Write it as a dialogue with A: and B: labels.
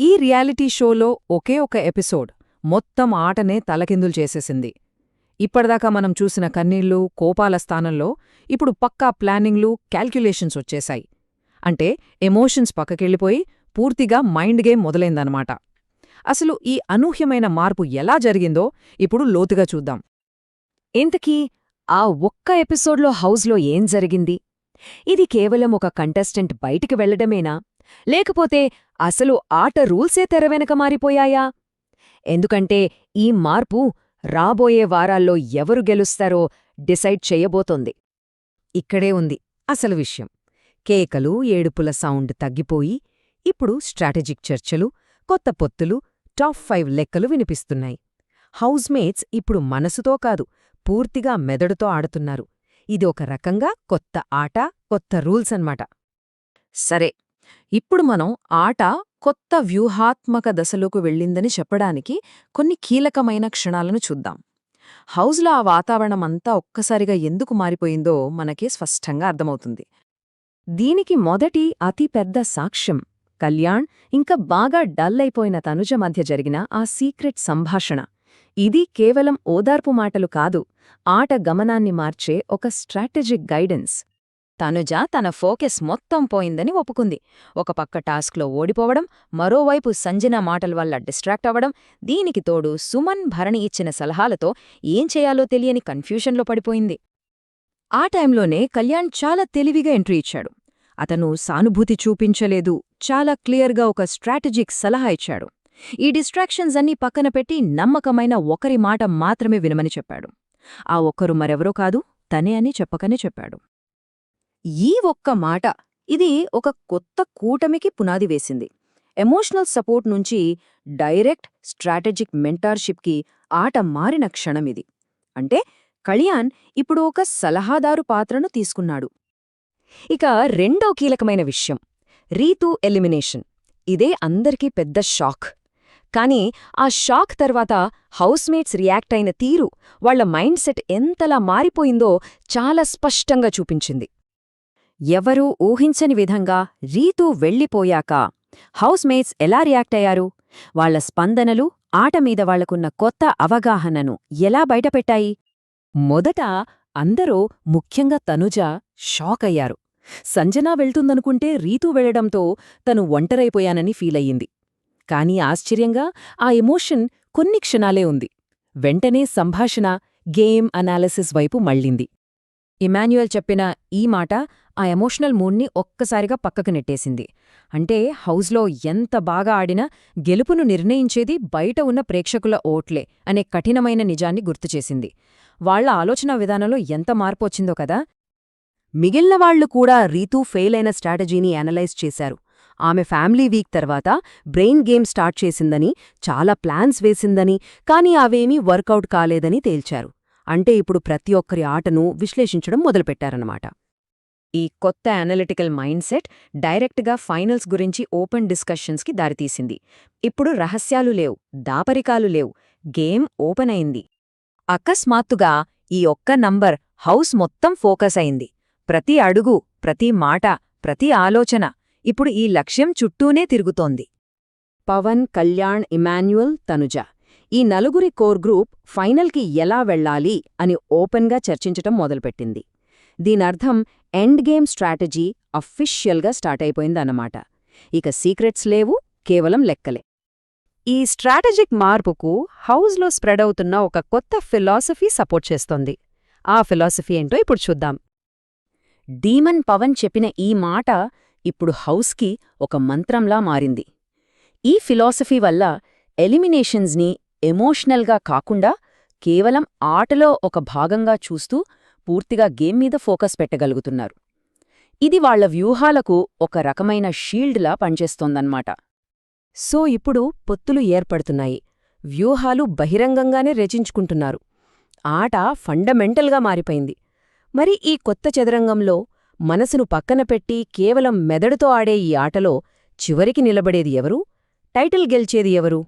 A: ఈ రియాలిటీ షోలో ఒకే ఒక ఎపిసోడ్ మొత్తం ఆటనే తలకిందులు చేసేసింది. ఇప్పటిదాకా మనం చూసిన కన్నీళ్ళు కోపాల స్థానంలో ఇప్పుడు పక్కా ప్లానింగ్లు క్యాల్క్యులేషన్స్ వచ్చేశాయి. అంటే ఎమోషన్స్ పక్కకెళ్ళిపోయి పూర్తిగా మైండ్ గేమ్ మొదలైందనమాట అసలు ఈ అనూహ్యమైన మార్పు ఎలా జరిగిందో ఇప్పుడు లోతుగా చూద్దాం.
B: ఇంతకీ ఆ ఒక్క ఎపిసోడ్లో హౌస్లో ఏం జరిగింది? ఇది కేవలం ఒక కంటెస్టెంట్ బయటికి వెళ్ళడమేనా లేకపోతే అసలు ఆట రూల్సే తెరవెనక మారిపోయాయా? ఎందుకంటే ఈ మార్పు రాబోయే వారాల్లో ఎవరు గెలుస్తారో డిసైడ్ చెయ్యబోతోంది
A: ఇక్కడే ఉంది అసలు విషయం. కేకలు ఏడుపుల సౌండ్ తగ్గిపోయి ఇప్పుడు స్ట్రాటజిక్ చర్చలు కొత్త పొత్తులు టాప్ ఫైవ్ లెక్కలు వినిపిస్తున్నాయి. హౌస్మేట్స్ ఇప్పుడు మనసుతో కాదు పూర్తిగా మెదడుతో ఆడుతున్నారు. ఇది ఒక రకంగా కొత్త ఆట కొత్త రూల్స్ అన్నమాట. సరే ఇప్పుడు మనం ఆట కొత్త వ్యూహాత్మక దశలోకి వెళ్ళిందని చెప్పడానికి కొన్ని కీలకమైన క్షణాలను చూద్దాం. హౌజ్లో ఆ వాతావరణమంతా ఒక్కసారిగా ఎందుకు మారిపోయిందో మనకి స్పష్టంగా అర్థమవుతుంది.
B: దీనికి మొదటి అతి పెద్ద సాక్ష్యం కళ్యాణ్ ఇంకా బాగా డల్ అయిపోయిన తనుజ మధ్య జరిగిన ఆ సీక్రెట్ సంభాషణ. ఇది కేవలం ఓదార్పు మాటలు కాదు ఆట గమనాన్ని మార్చే ఒక స్ట్రాటజిక్ గైడెన్స్. తనుజ తన ఫోకస్ మొత్తం పోయిందని ఒప్పుకుంది. ఒక పక్క టాస్క్లో ఓడిపోవడం మరోవైపు సంజన మాటల వల్ల డిస్ట్రాక్ట్ అవ్వడం దీనికి తోడు సుమన్ భరణి ఇచ్చిన సలహాలతో ఏం చేయాలో తెలియని కన్ఫ్యూషన్లో పడిపోయింది. ఆ టైంలోనే కళ్యాణ్ చాలా తెలివిగా ఎంట్రీ ఇచ్చాడు. అతను సానుభూతి చూపించలేదు చాలా క్లియర్గా ఒక స్ట్రాటజిక్ సలహా ఇచ్చాడు. ఈ డిస్ట్రాక్షన్స్ అన్నీ పక్కన పెట్టి నమ్మకమైన ఒకరి మాట మాత్రమే వినమని చెప్పాడు. ఆ ఒక్కరు మరెవరో కాదు తనే అని చెప్పకనే చెప్పాడు. ఈ ఒక్క మాట ఇది ఒక కొత్త కూటమికి పునాది వేసింది. ఎమోషనల్ సపోర్ట్ నుంచి డైరెక్ట్ స్ట్రాటజిక్ మెంటార్షిప్కి ఆట మారిన క్షణమిది అంటే కళ్యాణ్ ఇప్పుడు ఒక సలహాదారు పాత్రను తీసుకున్నాడు. ఇక రెండో కీలకమైన విషయం రీతు ఎలిమినేషన్. ఇదే అందరికీ పెద్ద షాక్. కానీ ఆ షాక్ తర్వాత హౌస్మేట్స్ రియాక్ట్ అయిన తీరు వాళ్ళ మైండ్ సెట్ ఎంతలా మారిపోయిందో చాలా స్పష్టంగా చూపించింది. ఎవరూ ఊహించని విధంగా రీతూ వెళ్ళిపోయాక హౌస్మేట్స్ ఎలా రియాక్ట్ అయ్యారు? వాళ్ళ స్పందనలు ఆటమీద వాళ్ళకున్న కొత్త అవగాహనను ఎలా బయటపెట్టాయి? మొదట అందరూ ముఖ్యంగా తనుజ షాక్ అయ్యారు. సంజనా వెళ్తుందనుకుంటే రీతూ వెళ్ళడంతో తను ఒంటరైపోయానని ఫీలయ్యింది కాని ఆశ్చర్యంగా ఆ ఎమోషన్ కొన్ని క్షణాలే ఉంది. వెంటనే సంభాషణ గేమ్ అనాలిసిస్ వైపు మళ్ళింది. ఇమాన్యుయల్ చెప్పిన ఈ మాట ఆ ఎమోషనల్ మూడ్ని ఒక్కసారిగా పక్కకు నెట్టేసింది. అంటే హౌస్లో ఎంత బాగా ఆడినా గెలుపును నిర్ణయించేది బయట ఉన్న ప్రేక్షకుల ఓట్లే అనే కఠినమైన నిజాన్ని గుర్తుచేసింది వాళ్ళ ఆలోచనా విధానంలో ఎంత మార్పొచ్చిందో కదా! మిగిలిన వాళ్ళు కూడా రీతూ ఫెయిల్ అయిన స్ట్రాటజీని అనలైజ్ చేశారు. ఆమె ఫ్యామిలీ వీక్ తర్వాత బ్రెయిన్ గేమ్ స్టార్ట్ చేసిందని చాలా ప్లాన్స్ వేసిందని కానీ అవేమీ వర్కౌట్ కాలేదని తేల్చారు. అంటే ఇప్పుడు ప్రతి ఒక్కరి ఆటను విశ్లేషించడం మొదలుపెట్టారన్నమాట. ఈ కొత్త అనలిటికల్ మైండ్ సెట్ డైరెక్ట్గా ఫైనల్స్ గురించి ఓపెన్ డిస్కషన్స్కి దారితీసింది. ఇప్పుడు రహస్యాలు లేవు దాపరికాలు లేవు గేమ్ ఓపెన్ అయింది. అకస్మాత్తుగా ఈ ఒక్క నంబర్ హౌస్ మొత్తం ఫోకస్ అయింది. ప్రతి అడుగు ప్రతి మాట ప్రతి ఆలోచన ఇప్పుడు ఈ లక్ష్యం చుట్టూనే తిరుగుతోంది. పవన్ కళ్యాణ్ ఇమాన్యుయల్ తనుజ. ఈ నలుగురి కోర్ గ్రూప్ ఫైనల్కి ఎలా వెళ్ళాలి అని ఓపెన్గా చర్చించటం మొదలుపెట్టింది. దీనర్థం ఎండ్ గేమ్ స్ట్రాటజీ అఫిషియల్గా స్టార్ట్ అయిపోయిందన్నమాట. ఇక సీక్రెట్స్ లేవు కేవలం లెక్కలే. ఈ స్ట్రాటజిక్ మార్పుకు హౌస్లో స్ప్రెడ్ అవుతున్న ఒక కొత్త ఫిలాసఫీ సపోర్ట్ చేస్తోంది. ఆ ఫిలాసఫీ ఏంటో ఇప్పుడు చూద్దాం. డీమన్ పవన్ చెప్పిన ఈ మాట ఇప్పుడు హౌస్కి ఒక మంత్రంలా మారింది. ఈ ఫిలాసఫీ వల్ల ఎలిమినేషన్స్ని ఎమోషనల్గా కాకుండా కేవలం ఆటలో ఒక భాగంగా చూస్తూ పూర్తిగా గేమ్ మీద ఫోకస్ పెట్టగలుగుతున్నారు. ఇది వాళ్ళ వ్యూహాలకు ఒక రకమైన షీల్డ్లా పనిచేస్తోందన్నమాట. సో ఇప్పుడు పొత్తులు ఏర్పడుతున్నాయి. వ్యూహాలు బహిరంగంగానే రచించుకుంటున్నారు. ఆట ఫండమెంటల్గా మారిపోయింది. మరి ఈ కొత్త చదరంగంలో మనసును పక్కన పెట్టి కేవలం మెదడుతో ఆడే ఈ ఆటలో చివరికి నిలబడేది ఎవరు? టైటిల్ గెలిచేది ఎవరు?